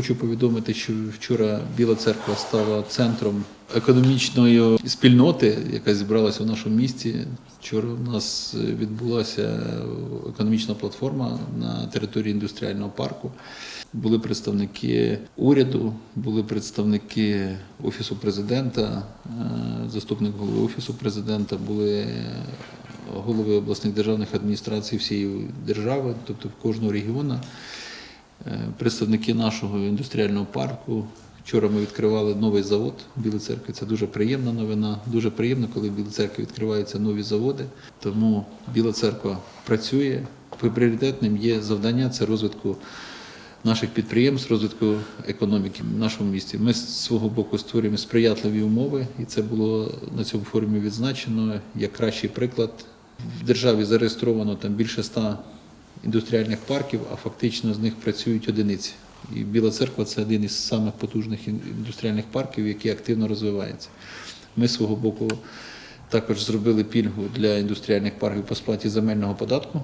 хочу повідомити, що вчора Біла Церква стала центром економічної спільноти, яка зібралася в нашому місті. Вчора у нас відбулася економічна платформа на території індустріального парку. Були представники уряду, були представники офісу президента, е, заступник голови офісу президента, були голови обласних державних адміністрацій всієї держави, тобто кожного регіону. Е, представники нашого індустріального парку. Вчора ми відкривали новий завод в Білій церкві. Це дуже приємна новина. Дуже приємно, коли в Білій церкві відкриваються нові заводи. Тому Біла церква працює. Пріоритетним є завдання це розвитку наших підприємств, розвитку економіки в нашому місті. Ми з свого боку створюємо сприятливі умови, і це було на цьому форумі відзначено як кращий приклад. В державі зареєстровано там більше ста індустріальних парків, а фактично з них працюють одиниці. І Біла церква це один із самих потужних індустріальних парків, який активно розвивається. Ми з свого боку також зробили пільгу для індустріальних парків по сплаті земельного податку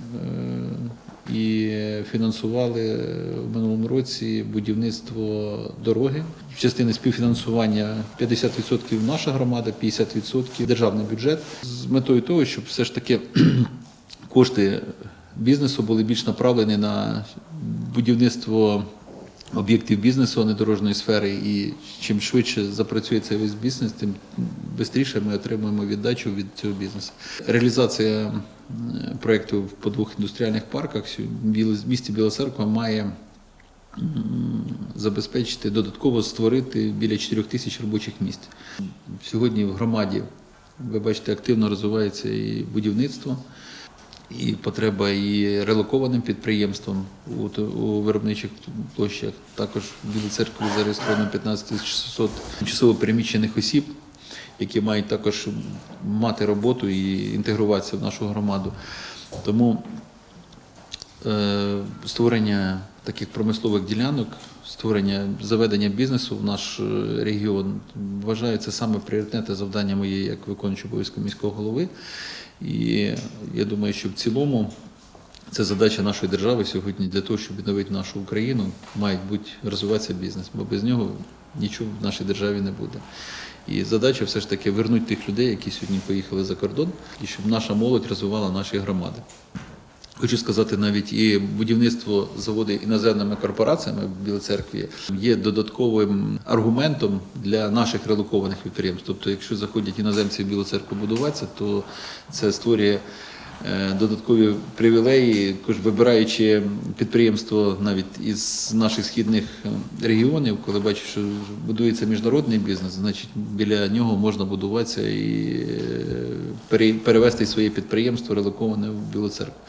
е, і фінансували в минулому році будівництво дороги. Частини співфінансування 50% наша громада, 50% державний бюджет з метою того, щоб все ж таки кошти бізнесу були більш направлені на будівництво об'єктів бізнесу, а не дорожньої сфери. І чим швидше запрацює цей весь бізнес, тим швидше ми отримуємо віддачу від цього бізнесу. Реалізація е, проєкту по двох індустріальних парках в місті Біла Церква має забезпечити додатково створити біля 4 тисяч робочих місць. Сьогодні в громаді, ви бачите, активно розвивається і будівництво, і потреба і релокованим підприємствам у, у виробничих площах. Також в Білій церкві зареєстровано 15 600 тимчасово переміщених осіб, які мають також мати роботу і інтегруватися в нашу громаду. Тому створення таких промислових ділянок, створення заведення бізнесу в наш е, регіон вважається саме пріоритетне завдання моєї як виконуючого обов'язку міського голови. І я думаю, що в цілому це задача нашої держави сьогодні для того, щоб відновити нашу Україну, має бути розвиватися бізнес, бо без нього нічого в нашій державі не буде. І задача все ж таки вернути тих людей, які сьогодні поїхали за кордон, і щоб наша молодь розвивала наші громади. Хочу сказати, навіть і будівництво заводу іноземними корпораціями в Білій церкві є додатковим аргументом для наших релокованих підприємств. Тобто, якщо заходять іноземці в Білу церкву будуватися, то це створює е, додаткові привілеї, вибираючи підприємство навіть із наших східних е, регіонів, коли бачиш, що будується міжнародний бізнес, значить біля нього можна будуватися і е, перевести своє підприємство релоковане в Білу церкву.